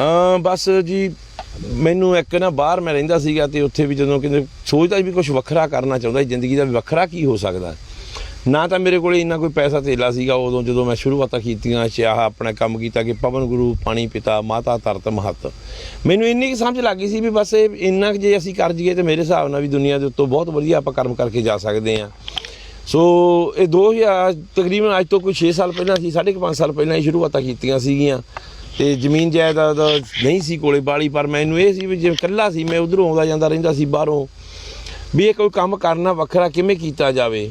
ਹਾਂ, ਬਸ ਜੀ, ਮੈਨੂੰ ਇੱਕ ਨਾ ਬਾਹਰ ਮੈਂ ਰਹਿੰਦਾ ਸੀਗਾ ਤੇ ਉੱਥੇ ਵੀ ਜਦੋਂ ਕਿਤੇ ਸੋਚਦਾ ਵੀ ਕੁਝ ਵੱਖਰਾ ਕਰਨਾ ਚਾਹੁੰਦਾ ਜ਼ਿੰਦਗੀ ਦਾ ਵੀ ਵੱਖਰਾ ਕੀ ਹੋ ਸਕਦਾ। ਨਾ ਤਾਂ ਮੇਰੇ ਕੋਲੇ ਇੰਨਾ ਕੋਈ ਪੈਸਾ ਧੇਲਾ ਸੀਗਾ, ਉਦੋਂ ਜਦੋਂ ਮੈਂ ਸ਼ੁਰੂਆਤਾਂ ਕੀਤੀਆਂ ਚਾਹ ਆਪਣਾ ਕੰਮ ਕੀਤਾ ਕਿ ਪਵਨ ਗੁਰੂ, ਪਾਣੀ ਪਿਤਾ, ਮਾਤਾ ਧਰਤ ਮਹਤ। ਮੈਨੂੰ ਇੰਨੀ ਕੀ ਸਮਝ ਲੱਗ ਗਈ ਸੀ ਵੀ ਬਸ ਇਹ ਇੰਨਾ ਕੁ ਜੇ ਅਸੀਂ ਕਰ ਜੀਏ ਤੇ ਮੇਰੇ ਹਿਸਾਬ ਨਾਲ ਵੀ ਦੁਨੀਆ ਦੇ ਉੱਤੋਂ ਬਹੁਤ ਵਧੀਆ ਆਪਾਂ ਕਰਮ ਕਰਕੇ ਜਾ ਸਕਦੇ ਹਾਂ। ਸੋ ਇਹ 2000 ਤਕਰੀਬਨ ਅੱਜ ਤੋਂ ਕੋਈ 6 ਸਾਲ ਪਹਿਲਾਂ ਸੀ 5.5 ਸਾਲ ਪਹਿਲਾਂ ਹੀ ਸ਼ੁਰੂਆਤਾਂ ਕੀਤੀਆਂ ਸੀਗੀਆਂ। ਤੇ ਜ਼ਮੀਨ ਜਾਇਦਾਦ ਨਹੀਂ ਸੀ ਕੋਲੇ ਬਾਲੀ, ਪਰ ਮੈਨੂੰ ਇਹ ਸੀ ਵੀ ਜੇ ਇਕੱਲਾ ਸੀ, ਮੈਂ ਉਧਰੋਂ ਆਉਂਦਾ ਜਾਂਦਾ ਰਹਿੰਦਾ ਸੀ ਬਾਹਰੋਂ, ਵੀ ਇਹ ਕੋਈ ਕੰਮ ਕਰਨਾ ਵੱਖਰਾ ਕਿਵੇਂ ਕੀਤਾ ਜਾਵੇ?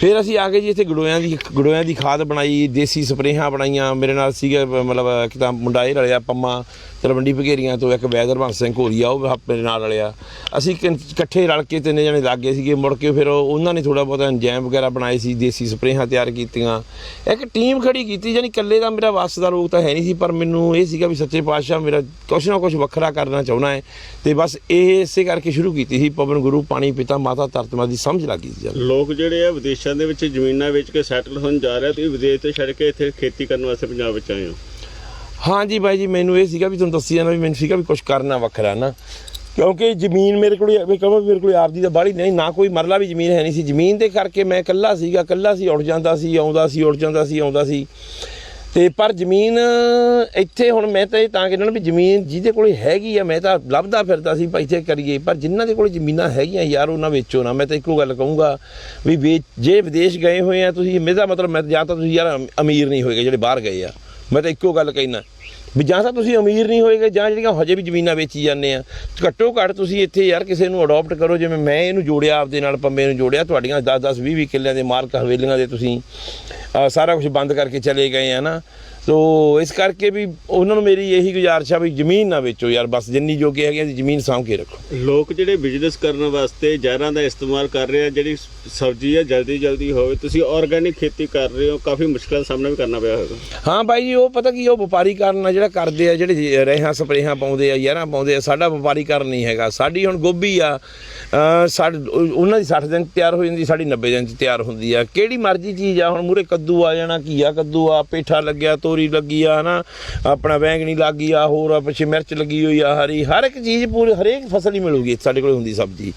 ਫਿਰ ਅਸੀਂ ਆ ਕੇ ਜੀ ਇੱਥੇ ਗੜੋਇਆਂ ਦੀ ਗੜੋਇਆਂ ਦੀ ਖਾਦ ਬਣਾਈ, ਦੇਸੀ ਸਪਰੇਹਾਂ ਬਣਾਈਆਂ। ਮੇਰੇ ਨਾਲ ਸੀਗਾ ਮਤਲਬ, ਇੱਕ ਤਾਂ ਮੁੰਡਾ ਇਹ ਰਲਿਆ ਪੰਮਾ, ਤਲਵੰਡੀ ਭਗੇਰੀਆਂ ਤੋਂ, ਇੱਕ ਵੈਦਰਵੰਸ ਸਿੰਘ ਘੋਰੀਆ, ਉਹ ਮੇਰੇ ਨਾਲ ਰਲਿਆ। ਅਸੀਂ ਇਕੱਠੇ ਰਲ ਕੇ ਤਿੰਨੇ ਜਣੇ ਲੱਗੇ ਸੀਗੇ, ਮੁੜ ਕੇ ਫਿਰ ਉਹ- ਉਹਨਾਂ ਨੇ ਥੋੜਾ ਬਹੁਤਾ ਇੰਜੈਮ ਵਗੈਰਾ ਬਣਾਏ ਸੀ, ਦੇਸੀ ਸਪਰੇਹਾਂ ਤਿਆਰ ਕੀਤੀਆਂ। ਇੱਕ ਟੀਮ ਖੜੀ ਕੀਤੀ ਜਾਨੀ ਇਕੱਲੇ ਦਾ ਮੇਰਾ ਵੱਸ ਦਾ ਰੋਗ ਤਾਂ ਹੈ ਨਹੀਂ ਸੀ, ਪਰ ਮੈਨੂੰ ਇਹ ਸੀਗਾ ਵੀ ਸੱਚੇ ਪਾਤਸ਼ਾਹ ਮੇਰਾ ਕੁਛ ਨਾ ਕੁਛ ਵੱਖਰਾ ਕਰਨਾ ਚਾਹੁੰਦਾ ਹੈ। ਤੇ ਬਸ ਇਹ ਇਸੇ ਕਰਕੇ ਸ਼ੁਰੂ ਕੀਤੀ ਸੀ, ਪਵਨ ਗੁਰੂ, ਪਾਣੀ ਪਿਤਾ, ਮਾਤਾ ਧਰਤਮਾ ਦੀ ਸਮਝ ਲੱਗੀ ਸੀ। ਲੋਕ ਜਿਹੜੇ ਆ, ਵਿਦੇਸ਼ਾਂ ਦੇ ਵਿੱਚ ਜ਼ਮੀਨਾਂ ਵੇਚ ਕੇ ਸੈਟਲ ਹੋਣ ਜਾ ਰਹੇ ਤੁਸੀਂ ਵਿਦੇਸ਼ ਤੋਂ ਛੱਡ ਕੇ ਇੱਥੇ ਖੇਤੀ ਕਰਨ ਵਾਸਤੇ ਪੰਜਾਬ ਵਿੱਚ ਆਏ ਹੋ? ਹਾਂ ਜੀ ਬਾਈ ਜੀ, ਮੈਨੂੰ ਇਹ ਸੀਗਾ ਵੀ ਤੁਹਾਨੂੰ ਦੱਸੀ ਜਾਣਾ ਵੀ ਮੈਨੂੰ ਸੀਗਾ ਵੀ ਕੁਝ ਕਰਨਾ ਵੱਖਰਾ ਨਾ। ਕਿਉਂਕਿ ਜ਼ਮੀਨ ਮੇਰੇ ਕੋਲ ਵੀ ਕਹਾਂ ਮੇਰੇ ਕੋਲ ਆਪਦੀ ਤਾਂ ਬਾੜੀ ਨਹੀਂ, ਨਾ ਕੋਈ ਮਰਲਾ ਵੀ ਜ਼ਮੀਨ ਹੈ ਨਹੀਂ ਸੀ। ਜ਼ਮੀਨ ਦੇ ਕਰਕੇ ਮੈਂ ਇਕੱਲਾ ਸੀਗਾ, ਇਕੱਲਾ ਸੀ, ਉੱਠ ਜਾਂਦਾ ਸੀ, ਆਉਂਦਾ ਸੀ, ਉੱਠ ਜਾਂਦਾ ਸੀ, ਆਉਂਦਾ ਸੀ। ਤੇ ਪਰ ਜ਼ਮੀਨ ਇੱਥੇ ਹੁਣ ਮੈਂ ਤਾਂ ਇਹ ਤਾਂ ਕਹਿੰਦਾ ਵੀ ਜ਼ਮੀਨ ਜਿਹਦੇ ਕੋਲੇ ਹੈਗੀ ਆ, ਮੈਂ ਤਾਂ ਲੱਭਦਾ ਫਿਰਦਾ ਸੀ ਭਾਈ ਇੱਥੇ ਕਰੀਏ, ਪਰ ਜਿਨ੍ਹਾਂ ਦੇ ਕੋਲੇ ਜ਼ਮੀਨਾਂ ਹੈਗੀਆਂ ਯਾਰ ਉਹਨਾਂ ਵੇਚੋ ਨਾ, ਮੈਂ ਤਾਂ ਇੱਕੋ ਗੱਲ ਕਹੂੰਗਾ ਵੀ ਵੇਚ ਜੇ ਵਿਦੇਸ਼ ਗਏ ਹੋਏ ਆ ਤੁਸੀਂ ਮੇਰਾ ਮਤਲਬ ਮੈਂ ਜਾਂ ਤਾਂ ਤੁਸੀਂ ਯਾਰ ਅਮੀਰ ਨਹੀਂ ਹੋਏਗੇ ਜਿਹੜੇ ਬਾਹਰ ਗਏ ਆ। ਮੈਂ ਤਾਂ ਇੱਕੋ ਗੱਲ ਕਹਿਣਾ। ਵੀ ਜਾਂ ਤਾਂ ਤੁਸੀਂ ਅਮੀਰ ਨਹੀਂ ਹੋਏਗੇ, ਜਾਂ ਜਿਹੜੀਆਂ ਹਜੇ ਵੀ ਜ਼ਮੀਨਾਂ ਵੇਚੀ ਜਾਂਦੇ ਆ। ਘੱਟੋ ਘੱਟ ਤੁਸੀਂ ਇੱਥੇ ਯਾਰ ਕਿਸੇ ਨੂੰ ਅਡਾਪਟ ਕਰੋ, ਜਿਵੇਂ ਮੈਂ ਇਹਨੂੰ ਜੋੜਿਆ, ਆਪਦੇ ਨਾਲ ਪੰਮੇ ਨੂੰ ਜੋੜਿਆ, ਤੁਹਾਡੀਆਂ 10 10 20 20 ਕਿੱਲਿਆਂ ਦੇ ਮਾਲਕ ਹਵੇਲੀਆਂ ਦੇ ਤੁਸੀਂ ਸਾਰਾ ਕੁਝ ਬੰਦ ਕਰਕੇ ਚਲੇ ਗਏ ਆ ਨਾ। ਸੋ ਇਸ ਕਰਕੇ ਵੀ ਉਹਨਾਂ ਨੂੰ ਮੇਰੀ ਇਹੀ ਗੁਜ਼ਾਰਿਸ਼ ਆ ਵੀ ਜ਼ਮੀਨ ਨਾ ਵੇਚੋ ਯਾਰ ਬਸ ਜਿੰਨੀ ਜੋਗੇ ਹੈਗੇ ਆ, ਜ਼ਮੀਨ ਸਾਂਭ ਕੇ ਰੱਖੋ। ਲੋਕ ਜਿਹੜੇ ਬਿਜ਼ਨਸ ਕਰਨ ਵਾਸਤੇ ਜ਼ਹਿਰਾਂ ਦਾ ਇਸਤੇਮਾਲ ਕਰ ਰਹੇ ਆ ਜਿਹੜੀ ਸਬਜ਼ੀ ਆ ਜਲਦੀ ਜਲਦੀ ਹੋਵੇ ਤੁਸੀਂ ਆਰਗੈਨਿਕ ਖੇਤੀ ਕਰ ਰਹੇ ਹੋ ਕਾਫੀ ਮੁਸ਼ਕਲਾਂ ਦਾ ਸਾਹਮਣਾ ਵੀ ਕਰਨਾ ਪਿਆ ਹੋਵੇਗਾ। ਹਾਂ ਬਾਈ ਜੀ ਉਹ ਪਤਾ ਕੀ ਉਹ ਵਪਾਰੀਕਰਨ ਆ ਜਿਹੜਾ ਕਰਦੇ ਆ ਜਿਹੜੇ ਰੇਹਾਂ ਸਪਰੇਹਾਂ ਪਾਉਂਦੇ ਆ ਯਾਰਾਂ ਪਾਉਂਦੇ ਆ ਸਾਡਾ ਵਪਾਰੀਕਰਨ ਨਹੀਂ ਹੈਗਾ। ਸਾਡੀ ਹੁਣ ਗੋਭੀ ਆ ਅਹ ਸਾਡ ਉਹ- ਉਹਨਾਂ ਦੀ 60 ਦਿਨ 'ਚ ਤਿਆਰ ਹੋ ਜਾਂਦੀ ਸਾਡੀ 90 ਦਿਨ ਚ ਤਿਆਰ ਹੁੰਦੀ ਆ। ਕਿਹੜੀ ਮਰਜ਼ੀ ਚੀਜ਼ ਆ ਹੁਣ ਮੂਰੇ ਕੱਦੂ ਆ ਜਾਣਾ ਘੀਆ ਕੱਦੂ ਆ ਪੇਠਾ ਲੱਗਿਆ ਤੋਰੀ ਲੱਗੀ ਆ, ਹਨਾ? ਆਪਣਾ ਬੈਂਗਣੀ ਲੱਗੀ ਆ, ਹੋਰ ਆ, ਪਿੱਛੇ ਮਿਰਚ ਲੱਗੀ ਹੋਈ ਆ, ਹਰੀ। ਹਰ ਇੱਕ ਚੀਜ਼ ਪੂਰੀ, ਹਰੇਕ ਫਸਲ ਹੀ ਮਿਲੂਗੀ ਸਾਡੇ ਕੋਲ ਹੁੰਦੀ ਸਬਜ਼ੀ।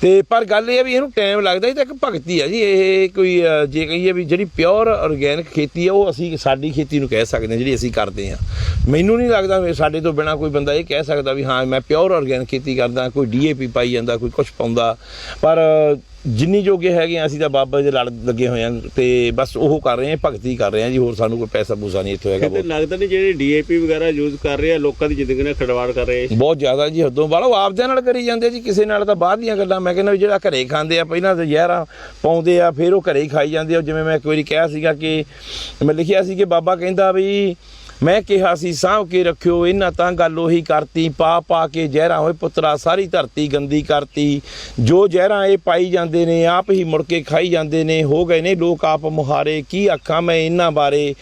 ਤੇ ਪਰ ਗੱਲ ਇਹ ਆ ਵੀ ਇਹਨੂੰ ਟਾਈਮ ਲੱਗਦਾ ਇਹ ਤਾਂ ਇੱਕ ਭਗਤੀ ਆ ਜੀ। ਇਹ ਕੋਈ ਜੇ ਕਹੀਏ ਵੀ ਜਿਹੜੀ ਪਿਓਰ ਆਰਗੈਨਿਕ ਖੇਤੀ ਆ, ਉਹ ਅਸੀਂ ਸਾਡੀ ਖੇਤੀ ਨੂੰ ਕਹਿ ਸਕਦੇ ਹਾਂ, ਜਿਹੜੀ ਅਸੀਂ ਕਰਦੇ ਆ ਮੈਨੂੰ ਨਹੀਂ ਲੱਗਦਾ ਸਾਡੇ ਤੋਂ ਬਿਨਾ ਕੋਈ ਬੰਦਾ ਇਹ ਕਹਿ ਸਕਦਾ ਵੀ ਹਾਂ, ਮੈਂ ਪਿਓਰ ਆਰਗੈਨਿਕ ਖੇਤੀ ਕਰਦਾ, ਕੋਈ ਡੀਏਪੀ ਪਾਈ ਜਾਂਦਾ, ਕੋਈ ਕੁਝ ਪਾਉਂਦਾ। ਪਰ ਜਿੰਨੀ ਜੋਗੇ ਹੈਗੇ ਆ ਅਸੀਂ ਤਾਂ ਬਾਬਾ ਦੇ ਲੜ ਲੱਗੇ ਹੋਏ ਆ ਤੇ ਬਸ ਉਹ ਕਰ ਰਹੇ ਆ ਭਗਤੀ ਕਰ ਰਹੇ ਆ ਜੀ ਹੋਰ ਸਾਨੂੰ ਕੋਈ ਪੈਸਾ ਪੂਸਾ ਨਹੀਂ ਇੱਥੋਂ ਹੈਗਾ ਬਹੁਤ। ਲੱਗਦਾ ਨਹੀਂ ਜਿਹੜੇ ਡੀਏਪੀ ਵਗੈਰਾ ਯੂਜ਼ ਕਰ ਰਹੇ ਆ ਲੋਕਾਂ ਦੀ ਜ਼ਿੰਦਗੀ ਨਾਲ ਖੜਵਾੜ ਕਰ ਰਹੇ ਬਹੁਤ ਜ਼ਿਆਦਾ ਜੀ ਹੱਦੋਂ ਉਹ ਆਪਦਿਆਂ ਨਾਲ ਕਰੀ ਜਾਂਦੇ ਆ ਜੀ ਕਿਸੇ ਨਾਲ ਤਾਂ ਬਾਅਦ ਦੀਆਂ ਗੱਲਾਂ। ਮੈਂ ਕਹਿੰਦਾ ਵੀ ਜਿਹੜਾ ਘਰੇ ਖਾਂਦੇ ਆ ਪਹਿਲਾਂ ਤਾਂ ਜ਼ਹਿਰਾਂ ਪਾਉਂਦੇ ਆ ਫਿਰ ਉਹ ਘਰੇ ਹੀ ਖਾਈ ਜਾਂਦੇ ਆ। ਜਿਵੇਂ ਮੈਂ ਇੱਕ ਵਾਰੀ ਕਿਹਾ ਸੀਗਾ ਕਿ ਮੈਂ ਲਿਖਿਆ ਸੀ ਕਿ ਬਾਬਾ ਕਹਿੰਦਾ ਵੀ ਮੈਂ ਕਿਹਾ ਸੀ, ਸਾਂਭ ਕੇ ਰੱਖਿਓ, ਇਹਨਾਂ ਤਾਂ ਗੱਲ ਉਹੀ ਕਰਤੀ, ਪਾ ਪਾ ਕੇ ਜ਼ਹਿਰਾਂ ਹੋਏ ਪੁੱਤਰਾ, ਸਾਰੀ ਧਰਤੀ ਗੰਦੀ ਕਰਤੀ। ਜੋ ਜ਼ਹਿਰਾਂ ਇਹ ਪਾਈ ਜਾਂਦੇ ਨੇ, ਆਪ ਹੀ ਮੁੜ ਕੇ ਖਾਈ ਜਾਂਦੇ ਨੇ, ਹੋ ਗਏ ਨੇ ਲੋਕ ਆਪ ਮੁਹਾਰੇ, ਕੀ ਆਖਾਂ ਮੈਂ ਇਹਨਾਂ ਬਾਰੇ?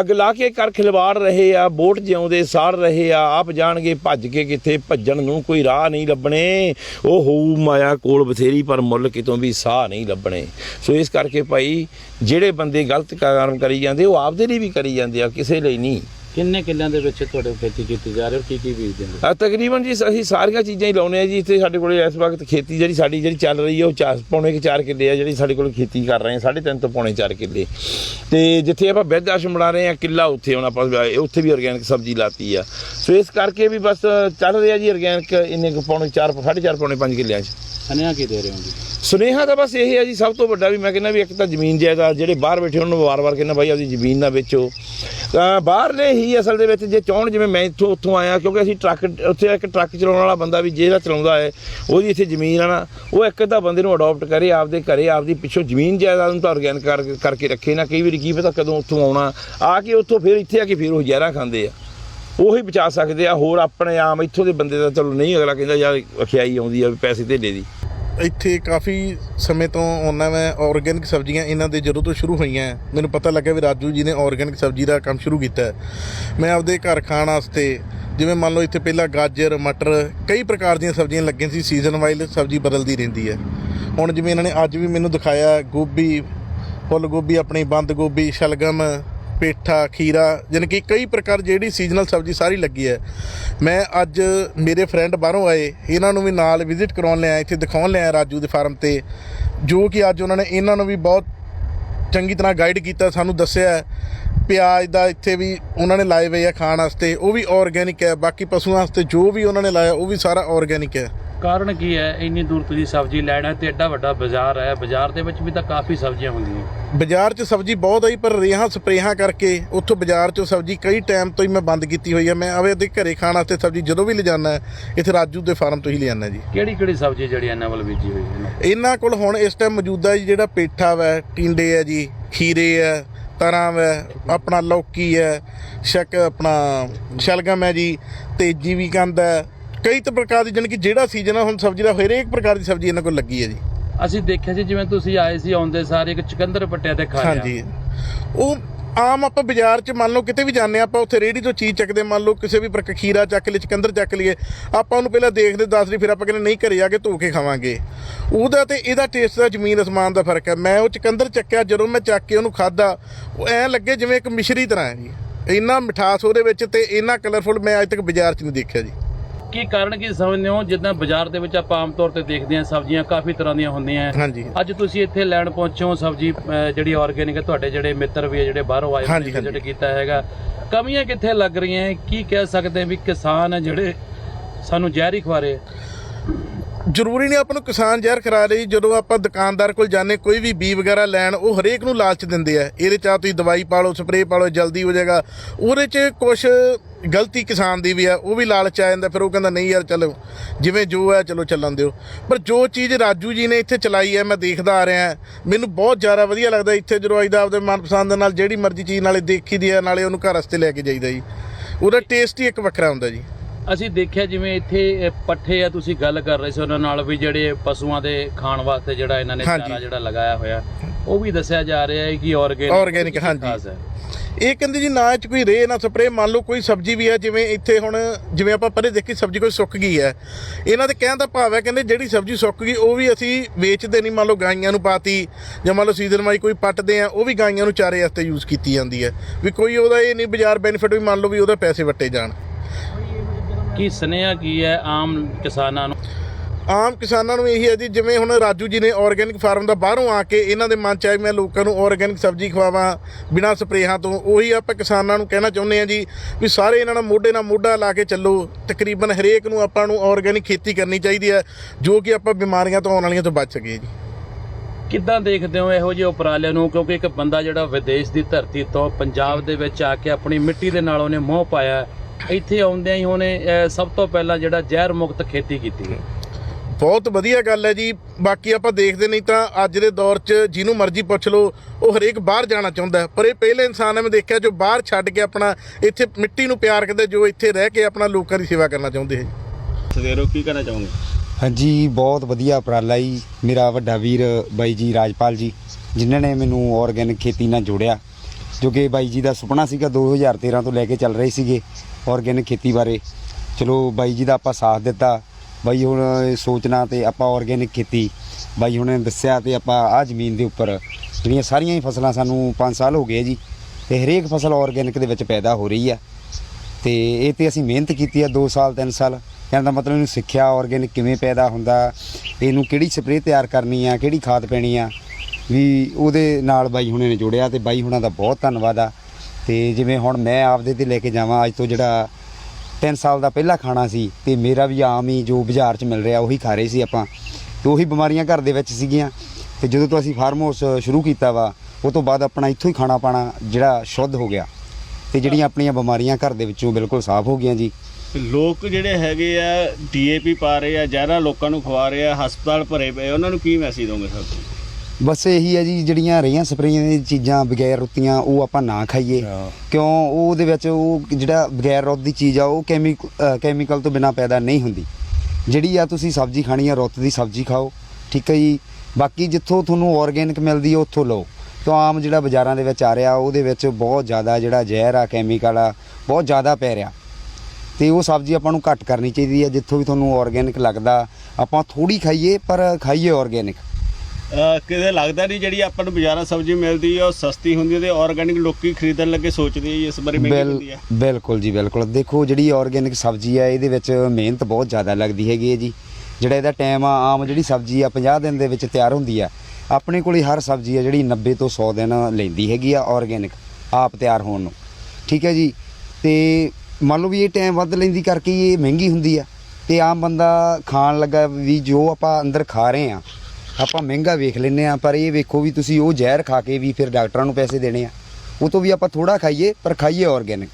ਅੱਗ ਲਾ ਕੇ ਕਰ ਖਿਲਵਾੜ ਰਹੇ ਆ, ਵੋਟ ਜਿਉਂਦੇ ਸਾੜ ਰਹੇ ਆ, ਆਪ ਜਾਣਗੇ ਭੱਜ ਕੇ ਕਿੱਥੇ ਭੱਜਣ ਨੂੰ ਕੋਈ ਰਾਹ ਨਹੀਂ ਲੱਭਣੇ। ਉਹ ਹੋਊ ਮਾਇਆ ਕੋਲ ਬਥੇਰੀ, ਪਰ ਮੁੱਲ ਕਿਤੋਂ ਵੀ ਸਾਹ ਨਹੀਂ ਲੱਭਣੇ। ਸੋ ਇਸ ਕਰਕੇ ਭਾਈ, ਜਿਹੜੇ ਬੰਦੇ ਗਲਤ ਕੰਮ ਕਰੀ ਜਾਂਦੇ, ਉਹ ਆਪਦੇ ਲਈ ਵੀ ਕਰੀ ਜਾਂਦੇ ਆ, ਕਿਸੇ ਲਈ ਨਹੀਂ। ਕਿੰਨੇ ਕਿੱਲਿਆਂ ਦੇ ਵਿੱਚ ਤੁਹਾਡੇ ਖੇਤੀ ਕੀਤੀ ਜਾ ਰਹੀ ਹੈ ਕੀ ਕੀ ਬੀਜਦੇ ਨੇ? ਆ ਤਕਰੀਬਨ ਜੀ ਅਸੀਂ ਸਾਰੀਆਂ ਚੀਜ਼ਾਂ ਹੀ ਲਾਉਨੇ ਆ ਜੀ। ਇੱਥੇ ਸਾਡੇ ਕੋਲੇ ਇਸ ਵਕਤ ਖੇਤੀ ਜਿਹੜੀ ਸਾਡੀ ਜਿਹੜੀ ਚੱਲ ਰਹੀ ਹੈ ਉਹ ਚਾਰ ਪੌਣੇ ਕਿ 4 ਕਿੱਲੇ ਆ ਜਿਹੜੀ ਸਾਡੇ ਕੋਲ ਖੇਤੀ ਕਰ ਰਹੇ ਆ ਸਾਢੇ ਤਿੰਨ ਤੋਂ ਪੌਣੇ 4 ਕਿੱਲੇ। ਤੇ ਜਿੱਥੇ ਆਪਾਂ ਬਿਰਧ ਆਸ਼ਰਮ ਬਣਾ ਰਹੇ ਆ ਕਿੱਲਾ ਉੱਥੇ ਹੁਣ ਆਪਾਂ ਉੱਥੇ ਵੀ ਆਰਗੈਨਿਕ ਸਬਜ਼ੀ ਲਾਤੀ ਆ। ਸੋ ਇਸ ਕਰਕੇ ਵੀ ਬਸ ਚੱਲ ਰਿਹਾ ਜੀ ਆਰਗੈਨਿਕ ਇੰਨੇ ਕੁ ਪੌਣੇ 4 4.5 ਪੌਣੇ 5 ਕਿੱਲਿਆਂ 'ਚ। ਸੁਨੇਹਾ ਕੀ ਦੇ ਰਹੇ ਹੋ ਜੀ? ਸੁਨੇਹਾ ਤਾਂ ਬਸ ਇਹ ਹੈ ਜੀ, ਸਭ ਤੋਂ ਵੱਡਾ ਵੀ ਮੈਂ ਕਹਿੰਦਾ ਵੀ ਇੱਕ ਤਾਂ ਜ਼ਮੀਨ ਜਾਇਦਾਦ, ਜਿਹੜੇ ਬਾਹਰ ਬੈਠੇ ਉਹਨਾਂ ਨੂੰ ਵਾਰ-ਵਾਰ ਕਹਿੰਦਾ ਬਾਈ ਆਪਦੀ ਜ਼ਮੀਨ ਨਾ ਵੇਚੋ। ਤਾਂ ਬਾਹਰਲੇ ਹੀ ਅਸਲ ਦੇ ਵਿੱਚ ਜੇ ਚਾਹਣ ਜਿਵੇਂ ਮੈਂ ਇੱਥੋਂ ਉੱਥੋਂ ਆਇਆ, ਕਿਉਂਕਿ ਅਸੀਂ ਟਰੱਕ, ਉੱਥੇ ਇੱਕ ਟਰੱਕ ਚਲਾਉਣ ਵਾਲਾ ਬੰਦਾ ਵੀ ਜਿਹੜਾ ਚਲਾਉਂਦਾ ਹੈ, ਉਹਦੀ ਇੱਥੇ ਜ਼ਮੀਨ ਆ ਨਾ, ਉਹ ਇੱਕ ਅੱਧਾ ਬੰਦੇ ਨੂੰ ਅਡਾਪਟ ਕਰੇ, ਆਪਦੇ ਘਰੇ, ਆਪਦੀ ਪਿੱਛੋਂ ਜ਼ਮੀਨ ਜਾਇਦਾਦ ਨੂੰ ਤਾਂ ਆਰਗੈਨਿਕ ਕਰ, ਕਰਕੇ ਰੱਖੇ ਨਾ, ਕਈ ਵਾਰੀ ਕੀ ਪਤਾ ਕਦੋਂ ਉੱਥੋਂ ਆਉਣਾ, ਆ ਕੇ ਉੱਥੋਂ ਫਿਰ ਇੱਥੇ ਆ ਕੇ ਫਿਰ ਉਹ ਜ਼ਹਿਰਾ ਖਾਂਦੇ ਆ। ਉਹੀ ਬਚਾ ਸਕਦੇ ਆ, ਹੋਰ ਆਪਣੇ ਆਮ ਇੱਥੋਂ ਦੇ ਬੰਦੇ ਦਾ ਚਲੋ ਨਹੀਂ, ਅਗਲਾ ਕਹਿੰਦਾ ਯਾਰ ਅਖਿਆਈ ਆਉਂਦੀ ਆ ਵੀ ਪੈਸੇ ਧੇਲੇ ਦੀ। ਇੱਥੇ ਕਾਫੀ ਸਮੇਂ ਤੋਂ ਆਉਣਾ ਮੈਂ ਆਰਗੈਨਿਕ ਸਬਜ਼ੀਆਂ ਇਹਨਾਂ ਦੇ ਜਦੋਂ ਤੋਂ ਸ਼ੁਰੂ ਹੋਈਆਂ, ਮੈਨੂੰ ਪਤਾ ਲੱਗਾ ਵੀ ਰਾਜੂ ਜੀ ਨੇ ਆਰਗੈਨਿਕ ਸਬਜ਼ੀ ਦਾ ਕੰਮ ਸ਼ੁਰੂ ਕੀਤਾ ਹੈ। ਮੈਂ ਆਪਦੇ ਘਰ ਖਾਣ ਵਾਸਤੇ, ਜਿਵੇਂ ਮੰਨ ਲਓ ਇੱਥੇ ਪਹਿਲਾਂ ਗਾਜਰ, ਮਟਰ, ਕਈ ਪ੍ਰਕਾਰ ਦੀਆਂ ਸਬਜ਼ੀਆਂ ਲੱਗੀਆਂ ਸੀ ਸੀਜ਼ਨ ਵਾਈਜ਼ ਸਬਜ਼ੀ ਬਦਲਦੀ ਰਹਿੰਦੀ ਹੈ ਹੁਣ ਜਿਵੇਂ ਇਹਨਾਂ ਨੇ ਅੱਜ ਵੀ ਮੈਨੂੰ ਦਿਖਾਇਆ, ਗੋਭੀ ਫੁੱਲ ਗੋਭੀ ਆਪਣੀ ਬੰਦ ਗੋਭੀ, ਸ਼ਲਗਮ ਪੇਠਾ, ਖੀਰਾ ਯਾਨੀ ਕਿ ਕਈ ਪ੍ਰਕਾਰ ਜਿਹੜੀ ਸੀਜ਼ਨਲ ਸਬਜ਼ੀ ਸਾਰੀ ਲੱਗੀ ਹੈ। ਮੈਂ ਅੱਜ ਮੇਰੇ ਫਰੈਂਡ ਬਾਹਰੋਂ ਆਏ, ਇਹਨਾਂ ਨੂੰ ਵੀ ਨਾਲ ਵਿਜ਼ਿਟ ਕਰਾਉਣ ਲਿਆ ਇੱਥੇ ਦਿਖਾਉਣ ਲਿਆ ਰਾਜੂ ਦੇ ਫਾਰਮ ਤੇ, ਜੋ ਕਿ ਅੱਜ ਉਹਨਾਂ ਨੇ ਇਹਨਾਂ ਨੂੰ ਵੀ ਬਹੁਤ ਚੰਗੀ ਤਰ੍ਹਾਂ ਗਾਈਡ ਕੀਤਾ, ਸਾਨੂੰ ਦੱਸਿਆ ਪਿਆਜ਼ ਦਾ ਇੱਥੇ ਵੀ ਉਹਨਾਂ ਨੇ ਲਾਏ ਹੋਏ ਆ ਖਾਣ ਵਾਸਤੇ, ਉਹ ਵੀ ਆਰਗੇਨਿਕ ਹੈ, ਬਾਕੀ ਪਸ਼ੂਆਂ ਵਾਸਤੇ ਜੋ ਵੀ ਉਹਨਾਂ ਨੇ ਲਾਇਆ, ਉਹ ਵੀ ਸਾਰਾ ਆਰਗੇਨਿਕ ਹੈ। ਕਾਰਨ ਕੀ ਹੈ? ਇੰਨੀ ਦੂਰ ਤੁਸੀਂ ਸਬਜ਼ੀ ਲੈਣਾ ਤੇ ਐਡਾ ਵੱਡਾ ਬਾਜ਼ਾਰ ਹੈ। ਬਾਜ਼ਾਰ ਦੇ ਵਿੱਚ ਵੀ ਤਾਂ ਕਾਫੀ ਸਬਜ਼ੀਆਂ ਹੁੰਦੀਆਂ। ਬਾਜ਼ਾਰ 'ਚ ਸਬਜ਼ੀ ਬਹੁਤ ਆਈ ਪਰ ਰੇਹਾਂ ਸਪਰੇਹਾਂ ਕਰਕੇ ਉੱਥੋਂ ਬਾਜ਼ਾਰ 'ਚੋਂ ਸਬਜ਼ੀ ਕਈ ਟਾਈਮ ਤੋਂ ਹੀ ਮੈਂ ਬੰਦ ਕੀਤੀ ਹੋਈ ਹੈ ਮੈਂ ਆਵੇ ਦੇ ਘਰੇ ਖਾਣ ਵਾਸਤੇ ਸਬਜ਼ੀ ਜਦੋਂ ਵੀ ਲਿਜਾਣਾ ਇੱਥੇ ਰਾਜੂ ਦੇ ਫਾਰਮ ਤੋਂ ਹੀ ਲਿਆਣਾ ਜੀ। ਕਿਹੜੀ ਕਿਹੜੀ ਸਬਜ਼ੀ ਜਿਹੜੀ ਇਹਨਾਂ ਵੱਲ ਬੀਜੀ ਹੋਈ ਹੈ? ਇਹਨਾਂ ਕੋਲ ਹੁਣ ਇਸ ਟਾਈਮ ਮੌਜੂਦਾ ਜੀ ਜਿਹੜਾ ਪੇਠਾ ਵੈ ਟਿੰਡੇ ਹੈ ਜੀ ਖੀਰੇ ਹੈ ਤਰਾਂ ਵੈ ਆਪਣਾ ਲੌਕੀ ਹੈ ਸ਼ਕ ਆਪਣਾ ਸ਼ਲਗਮ ਹੈ ਜੀ ਤੇਜੀ ਵੀ ਕੰਦ ਹੈ। ਕਈ ਤਾਂ ਪ੍ਰਕਾਰ ਦੀ ਜਾਣੀ ਕਿ ਜਿਹੜਾ ਸੀਜ਼ਨ ਹੈ ਹੁਣ ਸਬਜ਼ੀ ਦਾ ਹਰੇਕ ਪ੍ਰਕਾਰ ਦੀ ਸਬਜ਼ੀ ਇਹਨਾਂ ਕੋਲ ਲੱਗੀ ਹੈ ਜੀ। ਅਸੀਂ ਦੇਖਿਆ ਸੀ ਜਿਵੇਂ ਤੁਸੀਂ ਆਏ ਸੀ ਆਉਂਦੇ ਸਾਰੇ ਇੱਕ ਚੁਕੰਦਰ ਪੱਟਿਆ ਤੇ ਖਾ ਲਿਆ। ਹਾਂਜੀ। ਉਹ ਆਮ ਆਪਾਂ ਬਾਜ਼ਾਰ 'ਚ ਮੰਨ ਲਓ ਕਿਤੇ ਵੀ ਜਾਂਦੇ ਆਪਾਂ ਉੱਥੇ ਰੇੜੀ ਤੋਂ ਚੀਜ਼ ਚੱਕਦੇ ਮੰਨ ਲਓ ਕਿਸੇ ਵੀ ਪ੍ਰਕਾਰ ਖੀਰਾ ਚੱਕ ਲਈ ਚਕੰਦਰ ਚੱਕ ਲਈਏ ਆਪਾਂ ਉਹਨੂੰ ਪਹਿਲਾਂ ਦੇਖਦੇ ਦੱਸਦੇ ਫਿਰ ਆਪਾਂ ਕਹਿੰਦੇ ਨਹੀਂ ਘਰੇ ਜਾ ਕੇ ਧੋ ਕੇ ਖਾਵਾਂਗੇ। ਉਹਦਾ ਤੇ ਇਹਦਾ ਟੇਸਟ ਦਾ ਜ਼ਮੀਨ ਅਸਮਾਨ ਦਾ ਫ਼ਰਕ ਹੈ। ਮੈਂ ਉਹ ਚਕੰਦਰ ਚੱਕਿਆ ਜਦੋਂ ਮੈਂ ਚੱਕ ਕੇ ਉਹਨੂੰ ਖਾਦਾ ਉਹ ਐਂ ਲੱਗੇ ਜਿਵੇਂ ਇੱਕ ਮਿਸ਼ਰੀ ਤਰ੍ਹਾਂ ਹੈ ਜੀ। ਇੰਨਾ ਮਿਠਾਸ ਉਹਦੇ ਵਿੱਚ ਤੇ ਇੰਨਾ ਕਲਰਫੁਲ ਮੈਂ ਅੱਜ ਤੱਕ ਬਾਜ਼ਾਰ 'ਚ ਨਹੀਂ ਦੇਖਿਆ ਜੀ। ਕੀ ਕਾਰਨ ਕੀ ਸਮਝਦੇ ਹੋ ਜਿੱਦਾਂ ਬਾਜ਼ਾਰ ਦੇ ਵਿੱਚ ਆਪਾਂ ਆਮ ਤੌਰ ਤੇ ਦੇਖਦੇ ਹਾਂ ਸਬਜ਼ੀਆਂ ਕਾਫੀ ਤਰ੍ਹਾਂ ਦੀਆਂ ਹੁੰਦੀਆਂ। ਹਾਂਜੀ ਅੱਜ ਤੁਸੀਂ ਇੱਥੇ ਲੈਣ ਪਹੁੰਚੇ ਹੋ ਸਬਜ਼ੀ ਅਹ, ਜਿਹੜੀ ਆਰਗੇਨਿਕ ਹੈ ਤੁਹਾਡੇ ਜਿਹੜੇ ਮਿੱਤਰ ਵੀ ਹੈ ਜਿਹੜੇ ਬਾਹਰੋਂ ਆਏ ਹਾਂਜੀ, ਹਾਂਜੀ। ਕੀਤਾ ਹੈਗਾ ਕਮੀਆਂ ਕਿੱਥੇ ਲੱਗ ਰਹੀਆਂ ਹੈ? ਕੀ ਕਹਿ ਸਕਦੇ ਹਾਂ ਵੀ ਕਿਸਾਨ ਹੈ ਜਿਹੜੇ ਸਾਨੂੰ ਜ਼ਹਿਰ ਹੀ ਖਵਾ ਰਹੇ ਹੈ? ਜ਼ਰੂਰੀ ਨਹੀਂ ਆਪਾਂ ਨੂੰ ਕਿਸਾਨ ਜ਼ਹਿਰ ਕਰਾ ਰਹੀ ਜਦੋਂ ਆਪਾਂ ਦੁਕਾਨਦਾਰ ਕੋਲ ਜਾਂਦੇ, ਕੋਈ ਵੀ ਬੀ ਵਗੈਰਾ ਲੈਣ, ਉਹ ਹਰੇਕ ਨੂੰ ਲਾਲਚ ਦਿੰਦੇ ਆ। ਇਹਦੇ 'ਚ ਚਾਹ ਤੁਸੀਂ ਦਵਾਈ ਪਾ ਲਓ, ਸਪਰੇਅ ਪਾ ਲਓ, ਜਲਦੀ ਹੋ ਜਾਏਗਾ। ਉਹਦੇ 'ਚ ਕੁਝ ਗਲਤੀ ਕਿਸਾਨ ਦੀ ਵੀ ਆ, ਉਹ ਵੀ ਲਾਲਚ ਆ ਜਾਂਦਾ, ਫਿਰ ਉਹ ਕਹਿੰਦਾ, ਨਹੀਂ ਯਾਰ, ਚਲੋ ਜਿਵੇਂ ਜੋ ਹੈ ਚਲੋ ਚੱਲਣ ਦਿਓ। ਪਰ ਜੋ ਚੀਜ਼ ਰਾਜੂ ਜੀ ਨੇ ਇੱਥੇ ਚਲਾਈ ਹੈ ਮੈਂ ਦੇਖਦਾ ਆ ਰਿਹਾ। ਮੈਨੂੰ ਬਹੁਤ ਜ਼ਿਆਦਾ ਵਧੀਆ ਲੱਗਦਾ ਇੱਥੇ, ਜਦੋਂ ਆਈਦਾ ਆਪਦੇ ਮਨਪਸੰਦ ਨਾਲ ਜਿਹੜੀ ਮਰਜ਼ੀ ਚੀਜ਼ ਨਾਲੇ ਦੇਖੀ ਦੀ ਆ, ਨਾਲੇ ਉਹਨੂੰ ਘਰ ਵਾਸਤੇ ਲੈ ਕੇ ਜਾਈਦਾ ਜੀ। ਉਹਦਾ ਟੇਸਟ ਹੀ ਇੱਕ ਵੱਖਰਾ ਹੁੰਦਾ ਜੀ। ਅਸੀਂ ਦੇਖਿਆ ਜਿਵੇਂ ਇੱਥੇ ਪੱਠੇ ਆ ਤੁਸੀਂ ਗੱਲ ਕਰ ਰਹੇ ਸੀ ਉਹਨਾਂ ਨਾਲ ਵੀ ਜਿਹੜੇ ਪਸ਼ੂਆਂ ਦੇ ਖਾਣ ਵਾਸਤੇ ਜਿਹੜਾ ਇਹਨਾਂ ਨੇ। ਚਾਰਾ ਜਿਹੜਾ ਲਗਾਇਆ ਹੋਇਆ ਉਹ ਵੀ ਦੱਸਿਆ ਜਾ ਰਿਹਾ ਹੈ ਕਿ ਆਰਗੇਨਿਕ Organic, ਹਾਂਜੀ। ਇਹ ਕਹਿੰਦੇ ਜੀ ਨਾ ਇਹ ਚ ਕੋਈ ਰੇ ਨਾ ਸਪਰੇ ਮੰਨ ਲਓ ਕੋਈ ਸਬਜ਼ੀ ਵੀ ਹੈ ਜਿਵੇਂ ਇੱਥੇ ਹੁਣ ਜਿਵੇਂ ਆਪਾਂ ਪਰੇ ਦੇਖੀ ਸਬਜ਼ੀ ਕੋਈ ਸੁੱਕ ਗਈ ਹੈ ਇਹਨਾਂ ਦੇ ਕਹਿਣ ਦਾ ਭਾਵ ਹੈ ਕਹਿੰਦੇ ਜਿਹੜੀ ਸਬਜ਼ੀ ਸੁੱਕ ਗਈ ਉਹ ਵੀ ਅਸੀਂ ਵੇਚਦੇ ਨਹੀਂ ਮੰਨ ਲਓ ਗਾਈਆਂ ਨੂੰ ਪਾਤੀ ਜਾਂ ਮੰਨ ਲਓ ਸੀਜ਼ਨ ਵਾਈ ਕੋਈ ਪੱਟਦੇ ਆ ਉਹ ਵੀ ਗਾਈਆਂ ਨੂੰ ਚਾਰੇ ਵਾਸਤੇ ਯੂਜ਼ ਕੀਤੀ ਜਾਂਦੀ ਹੈ ਵੀ ਕੋਈ ਉਹਦਾ ਇਹ ਨਹੀਂ ਬਾਜ਼ਾਰ ਬੈਨੀਫਿਟ ਵੀ ਮੰਨ ਲਓ ਵੀ ਉਹਦੇ ਪੈਸੇ ਵੱਟੇ ਜਾਣ ਕੀ ਸੁਨੇਹਾ ਕੀ ਹੈ ਆਮ ਕਿਸਾਨਾਂ ਨੂੰ? ਆਮ ਕਿਸਾਨਾਂ ਨੂੰ ਇਹੀ ਹੈ ਜੀ ਜਿਵੇਂ ਹੁਣ ਰਾਜੂ ਜੀ ਨੇ ਆਰਗੈਨਿਕ ਫਾਰਮ ਦਾ ਬਾਹਰੋਂ ਆ ਕੇ ਇਹਨਾਂ ਦੇ ਮਨ ਚ ਆਇਆ ਮੈਂ ਲੋਕਾਂ ਨੂੰ ਆਰਗੈਨਿਕ ਸਬਜ਼ੀ ਖਵਾਵਾਂ ਬਿਨਾਂ ਸਪਰੇਹਾਂ ਤੋਂ ਉਹੀ ਆਪਾਂ ਕਿਸਾਨਾਂ ਨੂੰ ਕਹਿਣਾ ਚਾਹੁੰਦੇ ਆ ਜੀ ਵੀ ਸਾਰੇ ਇਹਨਾਂ ਨਾਲ ਮੋਢੇ ਨਾਲ ਮੋਢਾ ਲਾ ਕੇ ਚੱਲੋ। ਤਕਰੀਬਨ ਹਰੇਕ ਨੂੰ ਆਪਾਂ ਨੂੰ ਆਰਗੈਨਿਕ ਖੇਤੀ ਕਰਨੀ ਚਾਹੀਦੀ ਹੈ ਜੋ ਕਿ ਆਪਾਂ ਬਿਮਾਰੀਆਂ ਤੋਂ ਆਉਣ ਵਾਲੀਆਂ ਤੋਂ ਬਚ ਸਕੀਏ ਜੀ। ਕਿੱਦਾਂ ਦੇਖਦੇ ਹੋ ਇਹੋ ਜਿਹੇ ਉਪਰਾਲਿਆਂ ਨੂੰ? ਕਿਉਂਕਿ ਇੱਕ ਬੰਦਾ ਜਿਹੜਾ ਵਿਦੇਸ਼ ਦੀ ਧਰਤੀ ਤੋਂ ਪੰਜਾਬ ਦੇ ਵਿੱਚ ਆ ਕੇ ਆਪਣੀ ਮਿੱਟੀ ਦੇ ਨਾਲ ਉਹਨੇ ਮੋਹ ਪਾਇਆ ਹੈ। ਇੱਥੇ ਆਉਂਦਿਆਂ ਹੀ ਉਹਨੇ ਸਭ ਤੋਂ ਪਹਿਲਾਂ ਜਿਹੜਾ ਜ਼ਹਿਰ ਮੁਕਤ ਖੇਤੀ ਕੀਤੀ ਹੈ। ਬਹੁਤ ਵਧੀਆ ਗੱਲ ਹੈ ਜੀ। ਬਾਕੀ ਆਪਾਂ ਦੇਖਦੇ ਨਹੀਂ ਤਾਂ ਅੱਜ ਦੇ ਦੌਰ 'ਚ ਜਿਹਨੂੰ ਮਰਜ਼ੀ ਪੁੱਛ ਲਓ ਉਹ ਹਰੇਕ ਬਾਹਰ ਜਾਣਾ ਚਾਹੁੰਦਾ। ਪਰ ਇਹ ਪਹਿਲੇ ਇਨਸਾਨ ਹੈ ਮੈਂ ਦੇਖਿਆ ਜੋ ਬਾਹਰ ਛੱਡ ਕੇ ਆਪਣਾ ਇੱਥੇ ਮਿੱਟੀ ਨੂੰ ਪਿਆਰ ਕਰਦੇ ਜੋ ਇੱਥੇ ਰਹਿ ਕੇ ਆਪਣਾ ਲੋਕਾਂ ਦੀ ਸੇਵਾ ਕਰਨਾ ਚਾਹੁੰਦੇ ਹੈ। ਸਵੇਰੋ ਕੀ ਕਹਿਣਾ ਚਾਹੋਗੇ? ਹਾਂਜੀ ਬਹੁਤ ਵਧੀਆ ਉਪਰਾਲਾ ਜੀ। ਮੇਰਾ ਵੱਡਾ ਵੀਰ ਬਾਈ ਜੀ ਰਾਜਪਾਲ ਜੀ ਜਿਨ੍ਹਾਂ ਨੇ ਮੈਨੂੰ ਆਰਗੈਨਿਕ ਖੇਤੀ ਨਾਲ ਜੋੜਿਆ। ਜੋ ਕਿ ਬਾਈ ਜੀ ਦਾ ਸੁਪਨਾ ਸੀਗਾ 2013 ਤੋਂ ਲੈ ਕੇ ਚੱਲ ਰਹੇ ਸੀਗੇ ਆਰਗੈਨਿਕ ਖੇਤੀ ਬਾਰੇ। ਚਲੋ ਬਾਈ ਜੀ ਦਾ ਆਪਾਂ ਸਾਥ ਦਿੱਤਾ। ਬਾਈ ਹੁਣ ਇਹ ਸੋਚਣਾ ਤੇ ਆਪਾਂ ਆਰਗੈਨਿਕ ਖੇਤੀ। ਬਾਈ ਹੁਣੇ ਦੱਸਿਆ ਤੇ ਆਪਾਂ ਆ ਜ਼ਮੀਨ ਦੇ ਉੱਪਰ ਜਿਹੜੀਆਂ ਸਾਰੀਆਂ ਹੀ ਫਸਲਾਂ ਸਾਨੂੰ 5 ਸਾਲ ਹੋ ਗਏ ਜੀ। ਤੇ ਹਰੇਕ ਫਸਲ ਆਰਗੈਨਿਕ ਦੇ ਵਿੱਚ ਪੈਦਾ ਹੋ ਰਹੀ ਆ। ਤੇ ਇਹ ਤੇ ਅਸੀਂ ਮਿਹਨਤ ਕੀਤੀ ਆ 2 ਸਾਲ 3 ਸਾਲ। ਕਹਿਣ ਮਤਲਬ ਇਹਨੂੰ ਸਿੱਖਿਆ ਆਰਗੈਨਿਕ ਕਿਵੇਂ ਪੈਦਾ ਹੁੰਦਾ, ਇਹਨੂੰ ਕਿਹੜੀ ਸਪਰੇਅ ਤਿਆਰ ਕਰਨੀ ਆ, ਕਿਹੜੀ ਖਾਦ ਪੈਣੀ ਆ ਵੀ ਉਹਦੇ ਨਾਲ ਬਾਈ ਹੁਣੇ ਨੇ ਜੋੜਿਆ ਤੇ ਬਾਈ ਹੁਣਾਂ ਦਾ ਬਹੁਤ ਧੰਨਵਾਦ ਆ। ਤੇ ਜਿਵੇਂ ਹੁਣ ਮੈਂ ਆਪਦੇ ਤੇ ਲੈ ਕੇ ਜਾਵਾਂ, ਅੱਜ ਤੋਂ ਜਿਹੜਾ 3 ਸਾਲ ਦਾ ਪਹਿਲਾ ਖਾਣਾ ਸੀ ਤੇ ਮੇਰਾ ਵੀ ਆਮ ਹੀ ਜੋ ਬਾਜ਼ਾਰ 'ਚ ਮਿਲ ਰਿਹਾ ਉਹੀ ਖਾ ਰਹੇ ਸੀ ਆਪਾਂ। ਤੇ ਉਹੀ ਬਿਮਾਰੀਆਂ ਘਰ ਦੇ ਵਿੱਚ ਸੀਗੀਆਂ। ਤੇ ਜਦੋਂ ਤੋਂ ਅਸੀਂ ਫਾਰਮ ਹਾਊਸ ਸ਼ੁਰੂ ਕੀਤਾ ਵਾ, ਉਹ ਤੋਂ ਬਾਅਦ ਆਪਣਾ ਇੱਥੋਂ ਹੀ ਖਾਣਾ ਪਾਣਾ ਜਿਹੜਾ ਸ਼ੁੱਧ ਹੋ ਗਿਆ। ਤੇ ਜਿਹੜੀਆਂ ਆਪਣੀਆਂ ਬਿਮਾਰੀਆਂ ਘਰ ਦੇ ਵਿੱਚੋਂ ਬਿਲਕੁਲ ਸਾਫ਼ ਹੋ ਗਈਆਂ ਜੀ। ਲੋਕ ਜਿਹੜੇ ਹੈਗੇ ਆ, ਡੀਏਪੀ ਪਾ ਰਹੇ ਆ, ਜ਼ਹਿਰਾਂ ਲੋਕਾਂ ਨੂੰ ਖਵਾ ਰਹੇ ਆ, ਹਸਪਤਾਲ ਭਰੇ ਪਏ ਉਹਨਾਂ ਨੂੰ ਕੀ ਮੈਸੇਜ ਦੋਗੇ ਸਰ? ਬਸ ਇਹੀ ਹੈ ਜੀ ਜਿਹੜੀਆਂ ਰਹੀਆਂ ਸਪਰੇਆਂ ਦੀਆਂ ਚੀਜ਼ਾਂ ਬਗੈਰ ਰੁੱਤੀਆਂ ਉਹ ਆਪਾਂ ਨਾ ਖਾਈਏ। ਕਿਉਂ? ਉਹ ਉਹਦੇ ਵਿੱਚ ਉਹ ਜਿਹੜਾ ਬਗੈਰ ਰੁੱਤ ਦੀ ਚੀਜ਼ ਆ ਉਹ ਕੈਮੀਕਲ ਤੋਂ ਬਿਨਾ ਪੈਦਾ ਨਹੀਂ ਹੁੰਦੀ। ਜਿਹੜੀ ਆ ਤੁਸੀਂ ਸਬਜ਼ੀ ਖਾਣੀ ਆ ਰੁੱਤ ਦੀ ਸਬਜ਼ੀ ਖਾਓ ਠੀਕ ਹੈ ਜੀ? ਬਾਕੀ ਜਿੱਥੋਂ ਤੁਹਾਨੂੰ ਆਰਗੈਨਿਕ ਮਿਲਦੀ ਹੈ ਉੱਥੋਂ ਲਓ। ਕਿਉਂ? ਆਮ ਜਿਹੜਾ ਬਾਜ਼ਾਰਾਂ ਦੇ ਵਿੱਚ ਆ ਰਿਹਾ ਉਹਦੇ ਵਿੱਚ ਬਹੁਤ ਜ਼ਿਆਦਾ ਜਿਹੜਾ ਜ਼ਹਿਰ ਆ ਕੈਮੀਕਲ ਆ ਬਹੁਤ ਜ਼ਿਆਦਾ ਪੈ ਰਿਹਾ। ਤੇ ਉਹ ਸਬਜ਼ੀ ਆਪਾਂ ਨੂੰ ਘੱਟ ਕਰਨੀ ਚਾਹੀਦੀ ਹੈ ਜਿੱਥੋਂ ਵੀ ਤੁਹਾਨੂੰ ਆਰਗੈਨਿਕ ਲੱਗਦਾ। ਆਪਾਂ ਥੋੜੀ ਖਾਈਏ ਪਰ ਖਾਈਏ ਆਰਗੈਨਿਕ ਕਿਤੇ ਲੱਗਦਾ ਨਹੀਂ ਜਿਹੜੀ ਆਪਾਂ ਨੂੰ ਬਾਜ਼ਾਰਾਂ ਸਬਜ਼ੀ ਮਿਲਦੀ ਹੈ ਉਹ ਸਸਤੀ ਹੁੰਦੀ ਹੈ ਤੇ ਆਰਗੈਨਿਕ ਲੋਕੀ ਖਰੀਦਣ ਲੱਗੇ ਸੋਚਦੇ ਆ ਇਸ ਬਾਰੇ ਮਹਿੰਗੀ ਹੁੰਦੀ ਹੈ ਬਿਲਕੁਲ ਜੀ ਬਿਲਕੁਲ। ਦੇਖੋ ਜਿਹੜੀ ਆਰਗੇਨਿਕ ਸਬਜ਼ੀ ਆ ਇਹਦੇ ਵਿੱਚ ਮਿਹਨਤ ਬਹੁਤ ਜ਼ਿਆਦਾ ਲੱਗਦੀ ਹੈਗੀ ਹੈ ਜੀ। ਜਿਹੜਾ ਇਹਦਾ ਟਾਈਮ ਆ ਆਮ ਜਿਹੜੀ ਸਬਜ਼ੀ ਆ 50 ਦਿਨ ਦੇ ਵਿੱਚ ਤਿਆਰ ਹੁੰਦੀ ਆ। ਆਪਣੇ ਕੋਲੇ ਹਰ ਸਬਜ਼ੀ ਆ ਜਿਹੜੀ 90 ਤੋਂ 100 ਦਿਨ ਲੈਂਦੀ ਹੈਗੀ ਆ ਆਰਗੇਨਿਕ ਆਪ ਤਿਆਰ ਹੋਣ ਨੂੰ। ਠੀਕ ਹੈ ਜੀ? ਤੇ ਮੰਨ ਲਓ ਵੀ ਇਹ ਟਾਈਮ ਵੱਧ ਲੈਂਦੀ ਕਰਕੇ ਇਹ ਮਹਿੰਗੀ ਹੁੰਦੀ ਆ। ਤੇ ਆਮ ਬੰਦਾ ਖਾਣ ਲੱਗਾ ਵੀ ਜੋ ਆਪਾਂ ਅੰਦਰ ਖਾ ਰਹੇ ਆ ਆਪਾਂ ਮਹਿੰਗਾ ਵੇਖ ਲੈਨੇ ਆ ਪਰ ਇਹ ਵੇਖੋ ਵੀ ਤੁਸੀਂ ਉਹ ਜ਼ਹਿਰ ਖਾ ਕੇ ਵੀ ਫਿਰ ਡਾਕਟਰਾਂ ਨੂੰ ਪੈਸੇ ਦੇਣੇ ਆ। ਉਹ ਤੋਂ ਵੀ ਆਪਾਂ ਥੋੜਾ ਖਾਈਏ, ਪਰ ਖਾਈਏ ਆਰਗੇਨਿਕ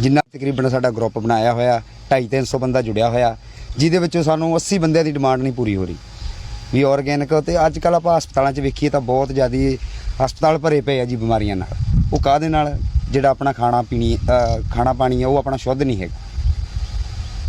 ਜਿੰਨਾ ਤਕਰੀਬਨ ਸਾਡਾ ਗਰੁੱਪ ਬਣਾਇਆ ਹੋਇਆ 250 300 ਬੰਦਾ ਜੁੜਿਆ ਹੋਇਆ, ਜਿਹਦੇ ਵਿੱਚੋਂ ਸਾਨੂੰ 80 ਬੰਦਿਆਂ ਦੀ ਡਿਮਾਂਡ ਨਹੀਂ ਪੂਰੀ ਹੋ ਰਹੀ। ਵੀ ਆਰਗੇਨਿਕ ਤੇ ਅੱਜ ਕੱਲ ਆਪਾਂ ਹਸਪਤਾਲਾਂ 'ਚ ਵੇਖੀਏ ਤਾਂ ਬਹੁਤ ਜ਼ਿਆਦੀ ਹਸਪਤਾਲ ਭਰੇ ਪਏ ਆ ਜੀ ਬਿਮਾਰੀਆਂ ਨਾਲ। ਉਹ ਕਾਹਦੇ ਨਾਲ? ਜਿਹੜਾ ਆਪਣਾ ਖਾਣਾ ਪੀਣੀ ਖਾਣਾ ਪਾਣੀ ਆ, ਉਹ ਆਪਣਾ ਸ਼ੁੱਧ ਨਹੀਂ ਹੈਗਾ।